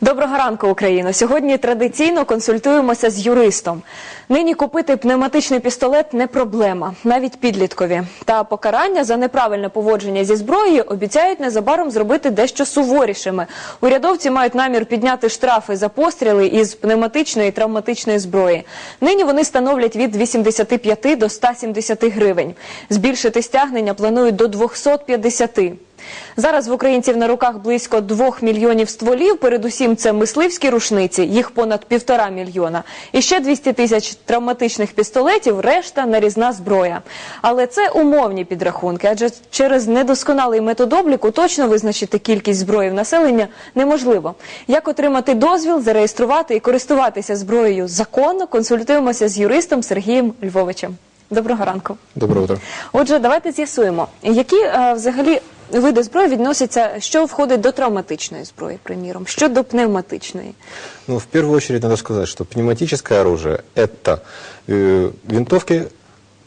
Доброго ранку, Україно. Сьогодні традиційно консультуємося з юристом. Нині купити пневматичний пістолет не проблема, навіть підліткові. Та покарання за неправильне поводження зі зброєю обіцяють незабаром зробити дещо суворішими. Урядовці мають намір підняти штрафи за постріли із пневматичної і травматичної зброї. Нині вони становлять від 85 до 170 гривень. Збільшити стягнення планують до 250. Зараз в українців на руках близько двох мільйонів стволів. Передусім, це мисливські рушниці, їх понад півтора мільйона. І ще 200 тисяч травматичних пістолетів, решта нарізна зброя. Але це умовні підрахунки, адже через недосконалий метод обліку точно визначити кількість зброї в населення неможливо. Як отримати дозвіл, зареєструвати і користуватися зброєю законно, консультуємося з юристом Сергієм Львовичем. Доброго ранку. Доброе утро. Отже, давайте з'ясуємо, які е, взагалі види зброї відносяться, що входить до травматичної зброї, приміром, що до пневматичної. Ну, в первую очередь надо сказать, что пневматическое оружие – это э, винтовки,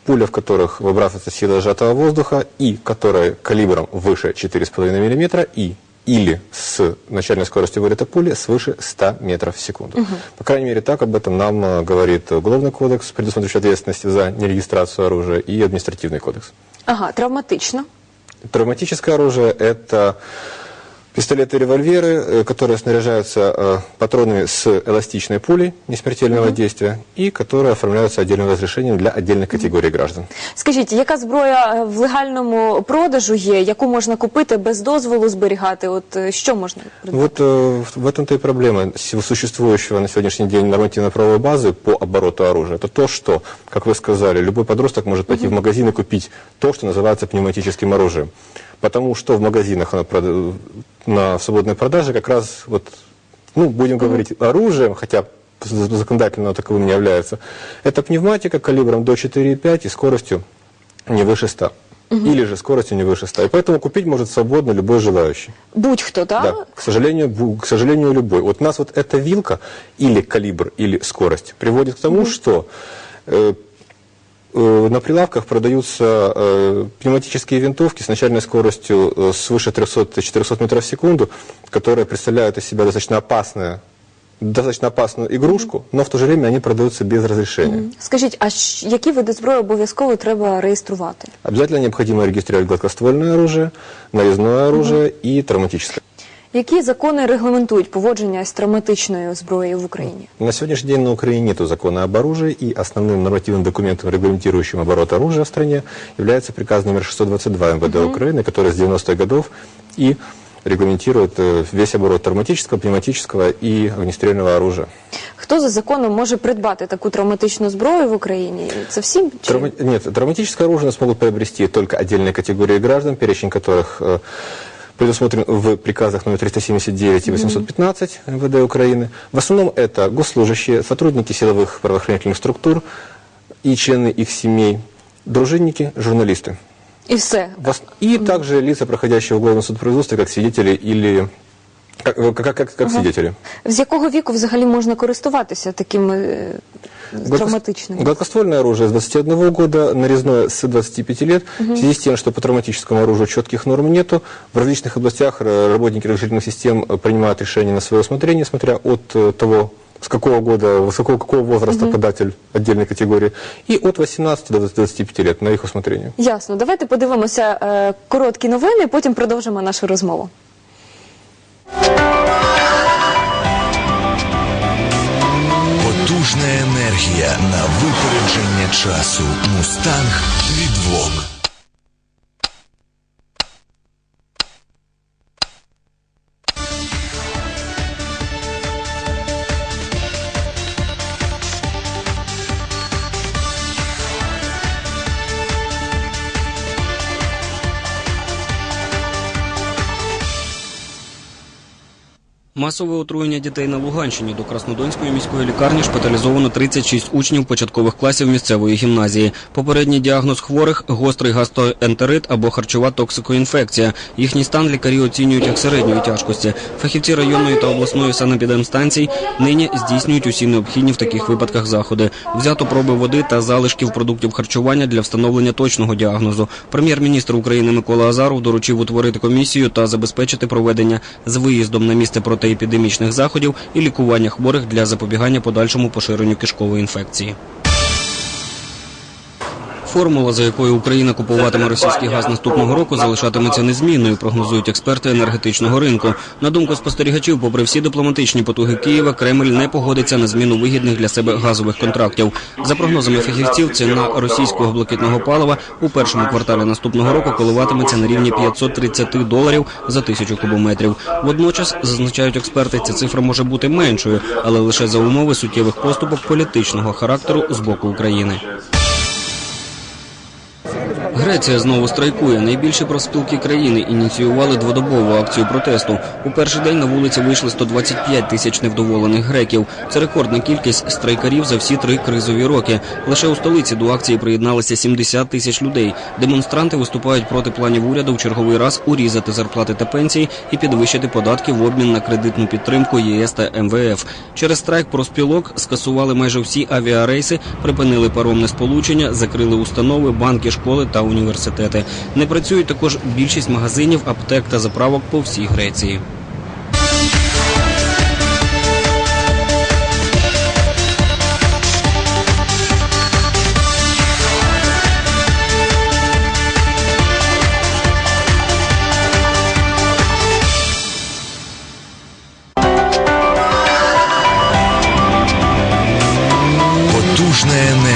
пуля в которых выбрасывается сила сжатого воздуха и которые калибром выше 4,5 мм и или с начальной скоростью вылета пули свыше 100 метров в секунду. По крайней мере, так об этом нам э, говорит Уголовный кодекс, предусмотревающий ответственность за нерегистрацию оружия, и административный кодекс. Ага, травматично. Травматическое оружие – это пистолеты и револьверы, э, которые снаряжаются э, патронами с эластичной пулей несмертельного действия и которые оформляются отдельным разрешением для отдельных категорий граждан. Скажіть, яка зброя е, в легальному продажу є, яку можна купити без дозволу зберігати? От е, що можна придбати? Вот э, в этом-то и проблема сего- существующего на сегодняшний день нормативно-правовой базы по обороту оружия. Это то, что, как вы сказали, любой подросток может пойти в магазин и купить то, что называется пневматическим оружием. Потому что в магазинах оно прода- на свободной продаже как раз вот, ну, будем говорить, оружием, хотя законодательно оно таковым не является, это пневматика калибром до 4,5 и скоростью не выше 100. Или же скоростью не выше 100. И поэтому купить может свободно любой желающий. Будь-хто, так? Да, к сожалению, к сожалению, любой. Вот у нас вот эта вилка или калибр, или скорость приводит к тому, что э, э, на прилавках продаются э, пневматические винтовки с начальной скоростью э, свыше 300-400 метров в секунду, которые представляют из себя достаточно опасную, достаточно опасную игрушку, но в то же время они продаются без разрешения. Скажіть, а щ- які види зброї обов'язково треба реєструвати? Обязательно необходимо регистрировать гладкоствольное оружие, нарезное оружие и травматическое. Які закони регламентують поводження з травматичною зброєю в Україні? На сегодняшний день на Украине нет закона об оружии, и основным нормативным документом, регламентирующим оборот оружия в стране, является приказ номер 622 МВД Украины, который с 90-х годов и регламентирует э, весь оборот травматического, пневматического и огнестрельного оружия. Хто за законом може придбати таку травматичну зброю в Україні? Це всім чи Травма- Нет, травматическое оружие смогут приобрести только отдельные категории граждан, перечень которых э, предусмотрен в приказах номер 379 и 815 МВД Украины. В основном это госслужащие, сотрудники силовых правоохранительных структур и члены их семей, дружинники, журналисты. і все? И также лица, проходящие в уголовном судопроизводстве, как свидетели или как, э, как, как, как свидетели. З якого віку взагалі можна користуватися такими е, Гладкос- травматичними? Гладкоствольное оружие с 21 года, нарезное с 25 лет. В связи с тем, что по травматическому оружию четких норм нету, в различных областях э, работники разрешительных систем э, принимают решения на свое усмотрение, смотря от э, того, с какого года, с какого, какого возраста податель отдельной категории, и от 18 до 25 лет на их усмотрение. Ясно. Давайте подивимося е, короткі новини, потім продовжимо нашу розмову. Енергія на випередження часу. Мустанг від Vogue. Масове отруєння дітей на Луганщині до Краснодонської міської лікарні шпиталізовано 36 учнів початкових класів місцевої гімназії. Попередній діагноз хворих – гострий гастроентерит або харчова токсикоінфекція. Їхній стан лікарі оцінюють як середньої тяжкості. Фахівці районної та обласної санепідемстанцій нині здійснюють усі необхідні в таких випадках заходи. Взято проби води та залишків продуктів харчування для встановлення точного діагнозу. Прем'єр-міністр України Микола Азаров доручив утворити комісію та забезпечити проведення з виїздом на місце протиявлення протиепідемічних заходів і лікування хворих для запобігання подальшому поширенню кишкової інфекції. Формула, за якою Україна купуватиме російський газ наступного року, залишатиметься незмінною, прогнозують експерти енергетичного ринку. На думку спостерігачів, попри всі дипломатичні потуги Києва, Кремль не погодиться на зміну вигідних для себе газових контрактів. За прогнозами фахівців, ціна російського блакитного палива у першому кварталі наступного року коливатиметься на рівні 530 доларів за тисячу кубометрів. Водночас, зазначають експерти, ця цифра може бути меншою, але лише за умови суттєвих поступок політичного характеру з боку України. Греція знову страйкує. Найбільші профспілки країни ініціювали дводобову акцію протесту. У перший день на вулиці вийшли 125 тисяч невдоволених греків. Це рекордна кількість страйкарів за всі три кризові роки. Лише у столиці до акції приєдналися 70 тисяч людей. Демонстранти виступають проти планів уряду в черговий раз урізати зарплати та пенсії і підвищити податки в обмін на кредитну підтримку ЄС та МВФ. Через страйк профспілок скасували майже всі авіарейси, припинили паромне сполучення, закрили установи, банки, школи та університети. Не працюють також більшість магазинів, аптек та заправок по всій Греції.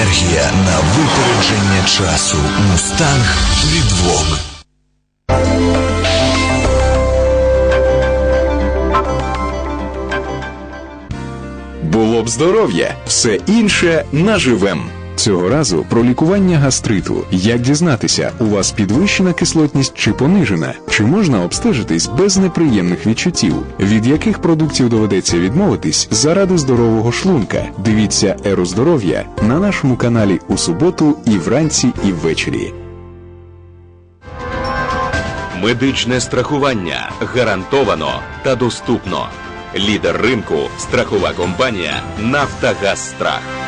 Енергія на випередження часу. Мустанг від Було б здоров'я, все інше наживем. Цього разу про лікування гастриту. Як дізнатися, у вас підвищена кислотність чи понижена? Чи можна обстежитись без неприємних відчуттів? Від яких продуктів доведеться відмовитись заради здорового шлунка? Дивіться Еру здоров'я на нашому каналі у суботу і вранці, і ввечері. Медичне страхування гарантовано та доступно. Лідер ринку страхова компанія Нафтогаз Страх.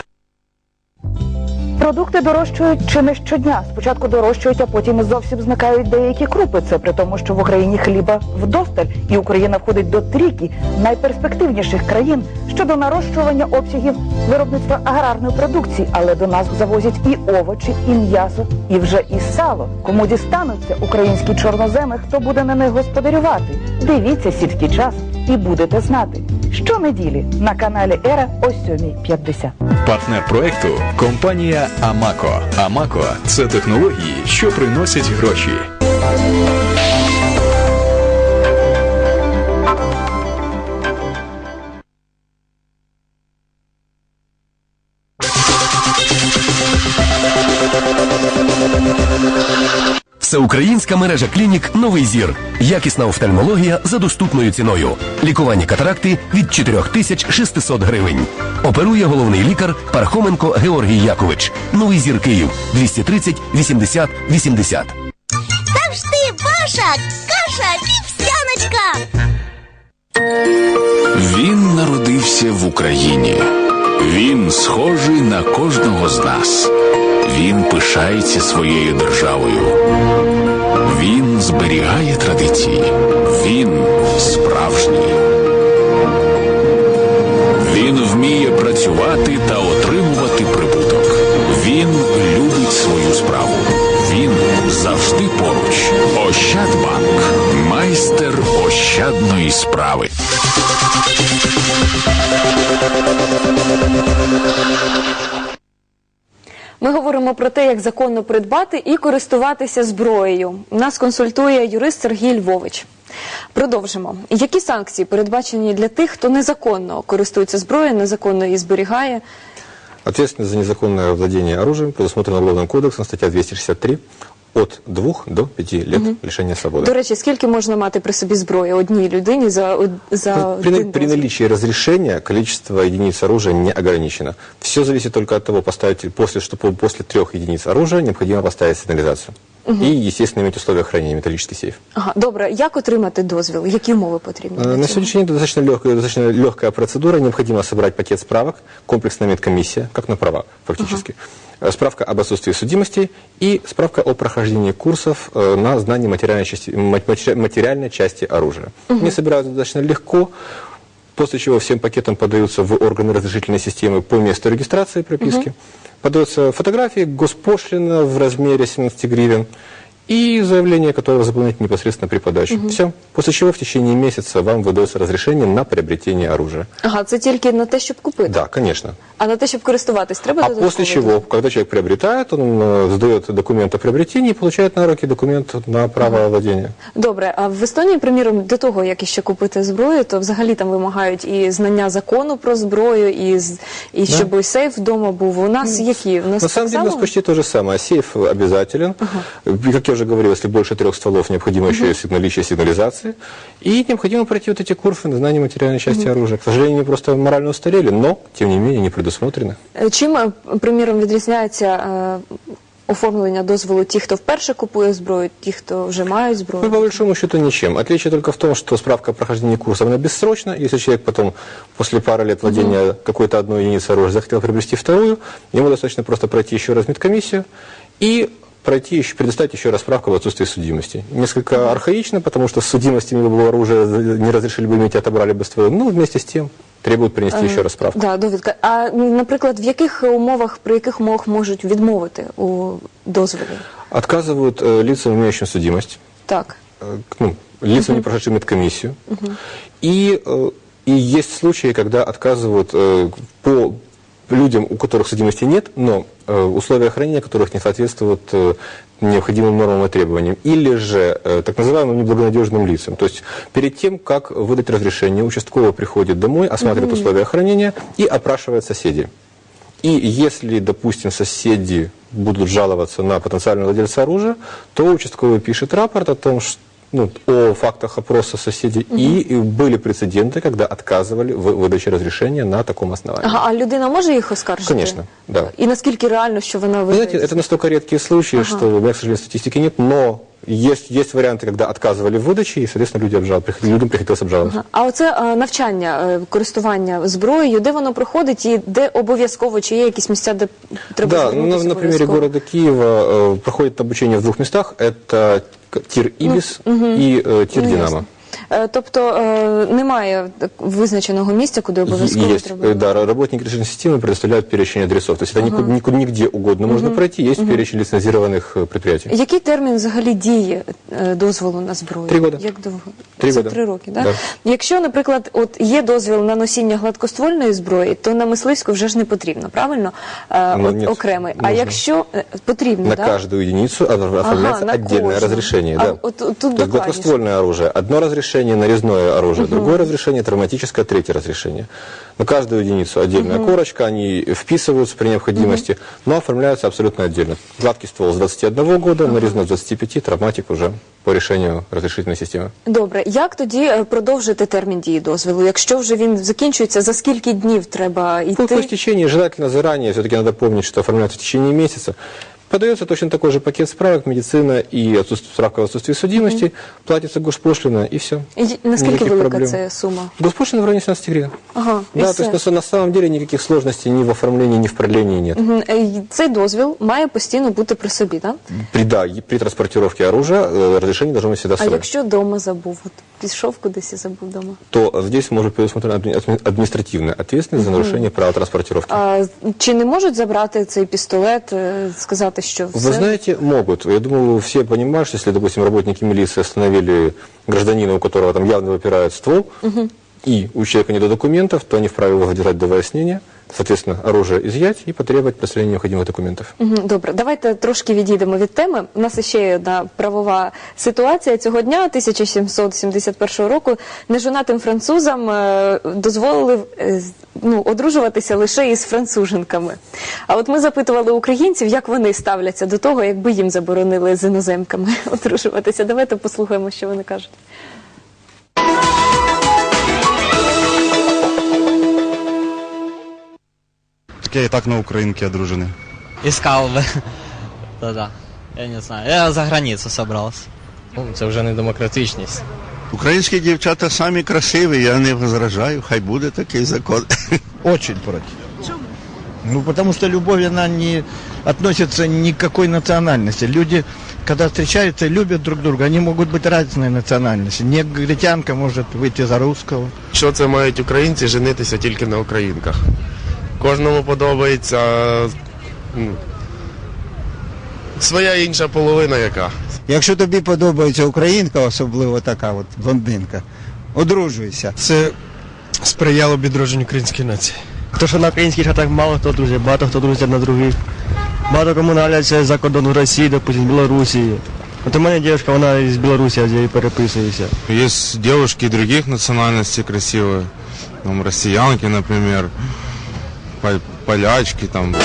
Продукти дорожчають чи не щодня. Спочатку дорожчають, а потім зовсім зникають деякі крупи. Це при тому, що в Україні хліба вдосталь, і Україна входить до трійки найперспективніших країн щодо нарощування обсягів виробництва аграрної продукції. Але до нас завозять і овочі, і м'ясо, і вже і сало. Кому дістануться українські чорноземи, хто буде на них господарювати? Дивіться сільський час і будете знати. Щонеділі на каналі Ера о 7.50. Партнер проекту компанія Амако. Амако це технології, що приносять гроші. Всеукраїнська мережа клінік Новий зір. Якісна офтальмологія за доступною ціною. Лікування катаракти від 4600 гривень. Оперує головний лікар Пархоменко Георгій Якович. Новий зір Київ 230 80 80. Завжди ваша каша вівсяночка. Він народився в Україні. Він схожий на кожного з нас. Він пишається своєю державою. Він зберігає традиції. Він справжній. Він вміє працювати та отримувати прибуток. Він любить свою справу. Він завжди поруч. Ощадбанк. Майстер ощадної справи. Ми говоримо про те, як законно придбати і користуватися зброєю. Нас консультує юрист Сергій Львович. Продовжимо. Які санкції передбачені для тих, хто незаконно користується зброєю, незаконно її зберігає? Ответственность за незаконное владение оружием предусмотрена Уголовным кодексом, статья 263, от двох до п'яти лет лишения свободы. До речі, скільки можна мати при собі зброї одній людині за, за Ну, При, один при наличии разрешения количество единиц оружия не ограничено. Все зависит только от того, поставить после, что после трех единиц оружия необходимо поставить сигнализацию. И, естественно, иметь условия хранения, металлический сейф. Ага, добре. Як отримати дозвіл? Які умови потрібні? Э, для На цього? сегодняшний день это достаточно легкая, достаточно легкая процедура. Необходимо собрать пакет справок, комплексная медкомиссия, как на права фактически. Э, Справка об отсутствии судимости и справка о прохождении курсов э, на знание материальной части, ма- матери- материальной части оружия. Они собираются достаточно легко. после чего всем пакетом подаются в органы разрешительной системы по месту регистрации прописки. Подаются фотографии, госпошлина в размере 17 гривен и заявление, которое заполнять непосредственно при подаче. Угу. Все. После чего в течение месяца вам выдается разрешение на приобретение оружия. Ага, це тільки на те, щоб купити. Да, конечно. А на те, щоб користуватись, треба А после чего, когда человек приобретает, он э, сдает документ о приобретении и получает на руки документ на право владения. Добре, а в Естонії, приміром, до того, як іще купити зброю, то взагалі там вимагають і знання закону про зброю, і, і щоб і сейф вдома був. У нас які? У нас На самом деле у нас почти то же самое. Сейф обязателен. И, Как я уже говорил, если больше трех стволов, необходимо еще и сиг- наличие сигнализации. И необходимо пройти вот эти курсы на знание материальной части оружия. К сожалению, они просто морально устарели, но, тем не менее, не предусмотрены. Е, Чим, е, приміром, відрізняється е, оформлення дозволу ті, хто вперше купує зброю, ті, хто вже мають Ну, по зброю? большому счету ничем. Отличие только в том, что справка о прохождении курса, она бессрочна. Если человек потом, после пары лет владения какой-то одной единицы оружия, захотел приобрести вторую, ему достаточно просто пройти еще раз медкомиссию и пройти еще, предоставить еще раз справку в отсутствии судимости. Несколько архаично, потому что с судимостями было оружие не разрешили бы иметь, отобрали бы ствол. Ну, вместе с тем требуют принести еще раз справку. Да, довідка. А м, наприклад, в яких умовах, при яких умовах можуть відмовити у дозволі? Отказывают э, лицам, имеющим судимость. Так. э, к- ну, лицам, не прошедшим медкомиссию. И, э, и есть случаи, когда отказывают э, по людям, у которых судимости нет, но э, условия хранения которых не соответствуют э, необходимым нормам и требованиям. Или же э, так называемым неблагонадежным лицам. То есть перед тем, как выдать разрешение, участковый приходит домой, осматривает условия хранения и опрашивает соседей. И если, допустим, соседи будут жаловаться на потенциального владельца оружия, то участковый пишет рапорт о том, что ну, о фактах опроса соседей. И были прецеденты, когда отказывали в выдаче разрешения на таком основании. Ага, а людина може їх оскаржити? Конечно, да. І наскільки реально, що вона Вы знаете, виграє? это настолько редкие случаи, что у меня, к сожалению, статистики нет, но есть, есть варианты, когда отказывали в выдаче, и, соответственно, люди обжал, приход- людям приходилось обжаловаться. Ага. А оце е, навчання, е, користування зброєю, де воно проходить і де обов'язково, чи є якісь місця, де треба Да, звернутися на, на примере обов'язково? города Киева э, проходит обучение в двух местах. Это к- тир Ибис и э, тир Ну, Динамо. ясно. Е, Тобто е, немає так визначеного місця, куди обов'язково Есть, треба. э, да, работники решительной системы предоставляют перечень адресов. То есть это никуда, никуда- нигде угодно можно пройти, есть перечень лицензированных э, предприятий. Який термін взагалі діє е, дозволу на зброю? Три года. Як довго? Три Це года. три роки, да? Да. Якщо, наприклад, от є дозвіл на носіння гладкоствольної зброї, то на мисливську вже ж не потрібно, правильно? Е, Ну, от, ні, окремий. А нужно. якщо е, потрібно, На да? каждую единицу оформ- оформляется на отдельное кожну. разрешение. А да. вот тут То есть докладніше. гладкоствольное оружие. Одно разрешение, нарезное оружие, другое разрешение, травматическое, третье разрешение. На каждую единицу отдельная корочка, они вписываются при необходимости, но оформляются абсолютно отдельно. Гладкий ствол с 21 года, нарезной с 25, травматик уже по решению разрешительной системы. Добре, як тоді е, продовжити термін дії дозволу? Якщо вже він закінчується, за скільки днів треба По, по йти? истечении, желательно заранее, все-таки надо помнить, что оформляется в течение месяца. Подается точно такой же пакет справок, медицина и отсутствие, справка в отсутствии судимости, платится госпошлина и все. І Наскільки Никаких велика проблем. це сума? Госпошлина в районе 17 гривен. Ага, і Да, все. то есть на, на самом деле никаких сложностей ни в оформлении, ни в продлении нет. Мгм. Е, й- Цей дозвіл має постійно бути при собі, так? При, да, и при транспортировке оружия э, разрешение должно быть всегда с А собой. якщо вдома забув, от пішов кудись і забув вдома. То здесь может предусмотрена адми- административная ответственность за нарушение права транспортировки. А чи не можуть забрати цей пістолет, е, сказати, Що все? Вы знаете, могут. Я думаю, все понимаете, если, допустим, работники милиции остановили гражданина, у которого там явно выпирает ствол, и у человека нет документов, то они вправе его задержать до выяснения, соответственно, оружие изъять и потребовать представления необходимых документов. Мгм, Добре, давайте трошки відійдемо від теми. У нас ще є одна правова ситуація цього дня, 1771 року. Нежонатим французам е, дозволили е, з- ну, одружуватися лише із француженками. А от ми запитували українців, як вони ставляться до того, якби їм заборонили з іноземками одружуватися. Давайте послухаємо, що вони кажуть. Так я і так на українки одружений. Искал бы. Да-да. Я не знаю. Я за границу собрался. Ну, Це вже не демократичність. Українські дівчата самі красиві, я не возражаю, хай буде такий закон. Очень проти. Ну, потому что любовь, она не относится ни к какой национальности. Люди, когда встречаются и любят друг друга, они могут быть разной национальности. Негритянка может выйти за русского. Що це мають українці женитися тільки на українках? Кожному подобається своя інша половина яка. Якщо тобі подобається українка, особливо така от блондинка, одружуйся. Це сприяло б відродженню української нації. То, що на українських хатах мало хто друзі, багато хто друзі на других. Багато кому навляться за кордон в Росії, допустим, Білорусі. От у мене дівчинка, вона з Білорусі, я з нею переписуюся. Есть девушки других национальностей красивые. Там россиянки, например, пол- полячки там.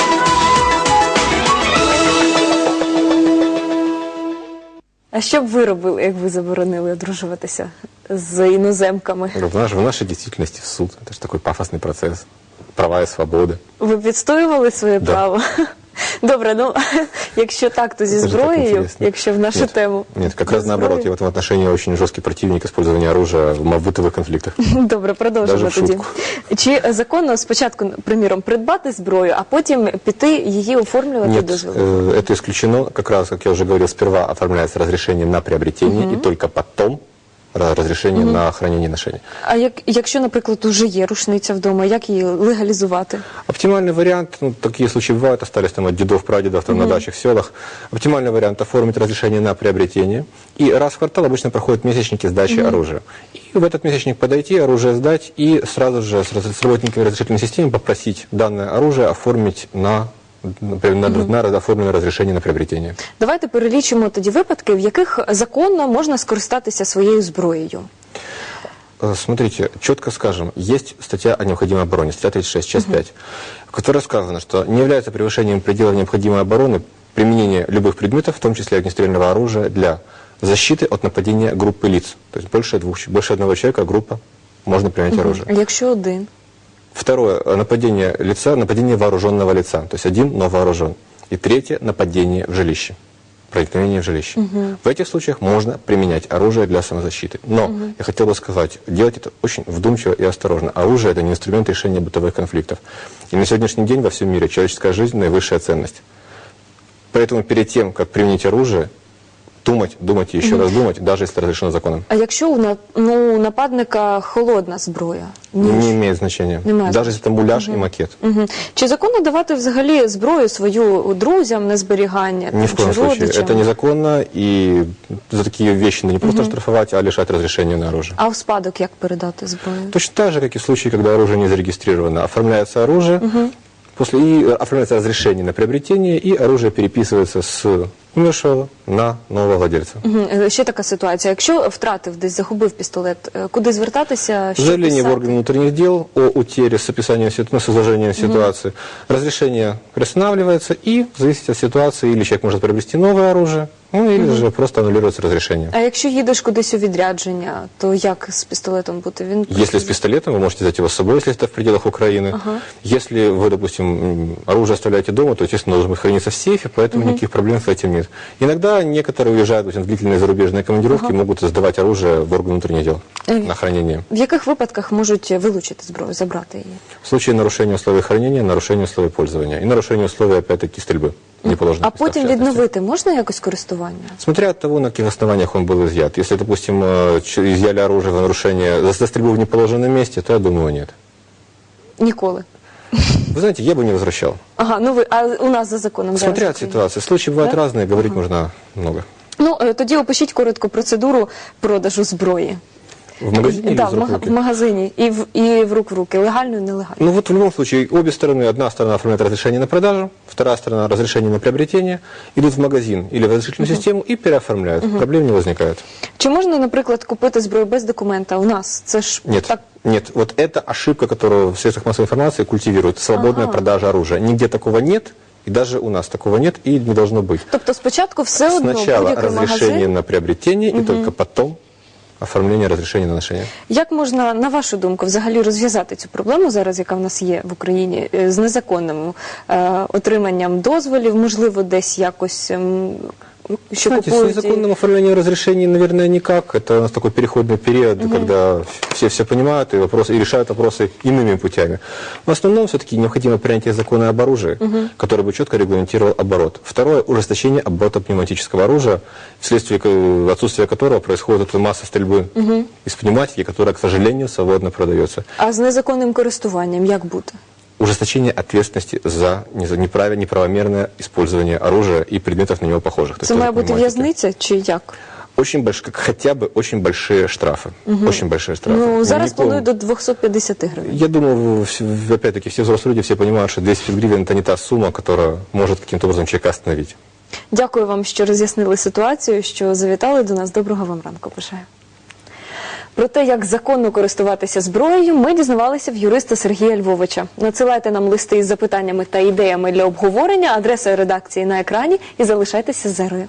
А що б ви робили, як ви заборонили одружуватися з іноземками? В, наш- в нашей действительности в суд. Это же такой пафосный процесс. Права и свободы. Ви відстоювали своє Да. право? Добре, ну якщо так, то зі Це ж так зброєю, інтересно. якщо в нашу Нет. тему. Нет, как раз Без наоборот. зброї. Я в этом отношении очень жесткий противник использования оружия в м- бытовых конфликтах. Добре, продовжимо Даже в тоді. шутку. Чи законно спочатку, приміром, придбати зброю, а потім піти її оформлювати Нет, дозвіл? э, это исключено. Как раз, как я уже говорил, сперва оформляется разрешение на приобретение, и только потом ra- разрешение на хранение и ношение. А як, якщо, наприклад, уже є рушниця вдома, як її легалізувати? Оптимальный вариант, ну, такие случаи бывают, остались там от дедов, прадедов, там, на дачах, селах. Оптимальный вариант оформить разрешение на приобретение. И раз в квартал обычно проходят месячники сдачи оружия. И в этот месячник подойти, оружие сдать и сразу же с, раз- с работниками разрешительной системы попросить данное оружие оформить на, на, на, на оформленное разрешение на приобретение. Давайте перелічимо тоді випадки, в яких законно можна скористатися своєю зброєю. Э, Смотрите, четко скажем, есть статья о необходимой обороне, статья 36, часть 5, в которой сказано, что не является превышением предела необходимой обороны применение любых предметов, в том числе огнестрельного оружия, для защиты от нападения группы лиц. То есть больше, двух, ч- больше одного человека группа можно применять оружие. А якщо один? Второе, нападение лица, нападение вооруженного лица, то есть один, но вооружен. И третье, нападение в жилище, проникновение в жилище. В этих случаях можно применять оружие для самозащиты. Но я хотел бы сказать, делать это очень вдумчиво и осторожно. Оружие – это не инструмент решения бытовых конфликтов. И на сегодняшний день во всем мире человеческая жизнь – наивысшая ценность. Поэтому перед тем, как применить оружие, думать, думать и еще раз думать, даже если разрешено законом. А якщо у на- ну, у нападника холодна зброя? Ніж? Не имеет значения. Не имеет даже если это муляж и макет. Мгм. Чи законно давати взагалі зброю свою друзям на зберігання Ни в чи коем случае. родичам? Это незаконно, и за такие вещи надо не просто штрафовать, а лишать разрешения на оружие. А в спадок як передати зброю? Точно так же, как и в случае, когда оружие не зарегистрировано. Оформляется оружие, после и э, оформляется разрешение на приобретение, и оружие переписывается с умершего на нового владельца. Мгм. Е, Ще така ситуація. Якщо втратив десь загубив пістолет, е, куди звертатися? Що Заявление в писати? орган внутренних дел о утере с описанием, ситу- ну, с изложением ситуации. Разрешение приостанавливается, и в зависимости от ситуации, или человек может приобрести новое оружие, ну, или же просто аннулируется разрешение. А якщо їдеш кудись у відрядження, то як з пістолетом бути? Він Если с пистолетом, вы можете взять его с собой, если это в пределах Украины. Ага. Если вы, допустим, м, оружие оставляете дома, то, естественно, должен быть храниться в сейфе, поэтому никаких проблем с этим нет. Иногда некоторые уезжают допустим, в длительные зарубежные командировки, могут сдавать оружие в орган внутренних дел Э. на хранение. В яких випадках можуть вилучити зброю, забрати її? В случае нарушения условий хранения, нарушения условий пользования и нарушения условий, опять-таки, стрельбы. Не положено. А потім відновити можна якось користування? Смотря от того, на каких основаниях он был изъят. Если, допустим, э, ч- изъяли оружие в нарушение за за стрельбу в неположенном месте, то я думаю, нет. Ніколи. Вы знаете, я бы не возвращал. Ага, ну ви а у нас за законом зараз Смотря в от Україні? ситуации. Случаи бывают разные, говорить можно много. Ну е, тоді опишіть коротко процедуру продажу зброї. В магазине или да, из в, рук в мага- руки? в магазині і в і в рук в руки, легально і нелегально. Ну вот в любом случае, обе стороны, одна сторона оформляет разрешение на продажу, вторая сторона разрешение на приобретение, идут в магазин или в разрешительную систему и переоформляют. Проблем не возникает. Чи можна, наприклад, купити зброю без документа? У нас це ж Нет, так. нет, вот это ошибка, которую в средствах массовой информации культивируют. Свободная Ага. продажа оружия. Нигде такого нет, и даже у нас такого нет и не должно быть. Тобто спочатку все одно Сначала будь-який разрешение магазин. на приобретение и только потом оформление розрішення на ношення. Як можна, на вашу думку, взагалі розв'язати цю проблему зараз, яка в нас є в Україні, е, з незаконним е, отриманням дозволів, можливо, десь якось ем, що Знаете, с купують. і- незаконным оформлением разрешений, наверное, никак. Это у нас такой переходный период, когда все все понимают и, вопросы, и решают вопросы иными путями. В основном все-таки необходимо принятие закона об оружии, который бы четко регламентировал оборот. Второе – ужесточение оборота пневматического оружия, вследствие отсутствия которого происходит масса стрельбы Мгм. из пневматики, которая, к сожалению, свободно продается. А з незаконним користуванням як бути? Ужесточение ответственности за неза- неправильное, неправомерное использование оружия и предметов на него похожих. То Це есть має тоже бути пневматики. в'язниця чи як? Очень большие, как хотя бы очень большие штрафы. Мгм. Очень большие штрафы. Ну Мы зараз не планують помним. до 250 гривень. Я думаю, в- в- опять-таки, все взрослые люди, все понимают, что 250 гривен это не та сумма, которая может каким-то образом человека остановить. Дякую вам, що роз'яснили ситуацію, що завітали до нас. Доброго вам ранку. Бажаю. Про те, як законно користуватися зброєю, ми дізнавалися в юриста Сергія Львовича. Надсилайте нам листи із запитаннями та ідеями для обговорення. Адреса редакції на екрані і залишайтеся з зерою.